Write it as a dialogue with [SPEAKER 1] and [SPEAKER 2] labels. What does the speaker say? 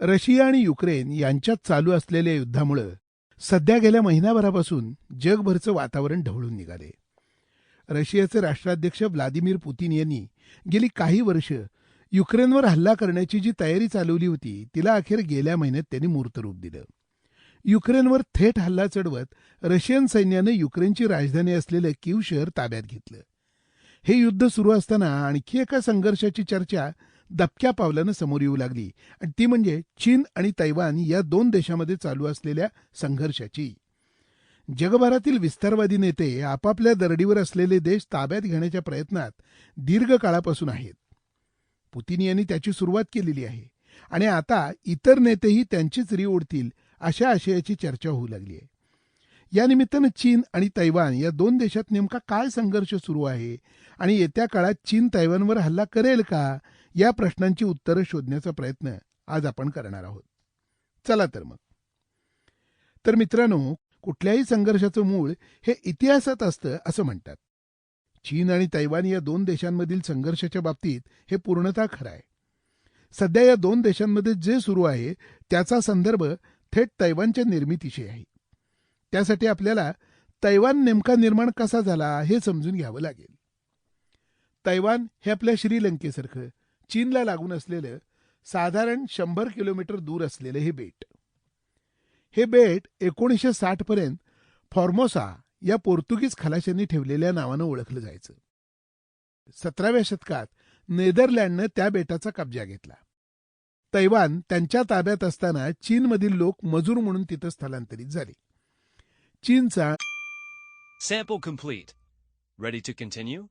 [SPEAKER 1] Russia आणि Ukraine यांच्यात चालू असलेल्या युद्धामुळं सध्या गेल्या महिनाभरापासून जगभरचं वातावरण ढवळून निघाले. रशियाचे राष्ट्राध्यक्ष व्लादिमीर पुतीन यांनी गेली काही वर्ष युक्रेनवर हल्ला करण्याची जी तयारी चालवली होती तिला अखेर गेल्या महिन्यात त्यांनी मूर्तरूप दिलं. युक्रेनवर थेट हल्ला चढवत रशियन सैन्यानं युक्रेनची राजधानी असलेलं किव शहर ताब्यात घेतलं. हे युद्ध सुरू असताना आणखी एका संघर्षाची चर्चा दबक्या पावलानं समोर येऊ लागली. आणि ती म्हणजे चीन आणि तैवान या दोन देशांमध्ये चालू असलेल्या संघर्षाची. जगभरातील विस्तारवादी नेते आपापल्या दरडीवर असलेले देश ताब्यात घेण्याच्या प्रयत्नात दीर्घ काळापासून आहेत. पुतीन यांनी त्याची सुरुवात केलेली आहे. आणि आता इतर नेतेही त्यांचीच री ओढतील अशा आशयाची चर्चा होऊ लागली आहे. या निमित्तानं चीन आणि तैवान या दोन देशात नेमका काय संघर्ष सुरू आहे? आणि येत्या काळात चीन तैवानवर हल्ला करेल का? या प्रश्नांची उत्तरं शोधण्याचा प्रयत्न आज आपण करणार आहोत. चला तर मग. तर मित्रांनो कुठल्याही संघर्षाचं मूळ हे इतिहासात असतं असं म्हणतात. चीन आणि तैवान या दोन देशांमधील संघर्षाच्या बाबतीत हे पूर्णतः खरं आहे. सध्या या दोन देशांमध्ये जे सुरू आहे त्याचा संदर्भ थेट तैवानच्या निर्मितीशी आहे. त्यासाठी आपल्याला तैवान नेमका निर्माण कसा झाला हे समजून घ्यावं लागेल. तैवान हे आपल्या श्रीलंकेसारखं चीनला लागून असलेलं साधारण शंभर किलोमीटर दूर असलेलं हे बेट. हे बेट एकोणीसशे साठ पर्यंत फॉर्मोसा या पोर्तुगीज खलाशांनी ठेवलेल्या नावानं ओळखलं जायचं. सतराव्या शतकात नेदरलँडनं त्या बेटाचा कब्जा घेतला. तैवान त्यांच्या ताब्यात असताना चीनमधील लोक मजूर म्हणून तिथं स्थलांतरित झाले. चीनचा
[SPEAKER 2] sample complete ready to continue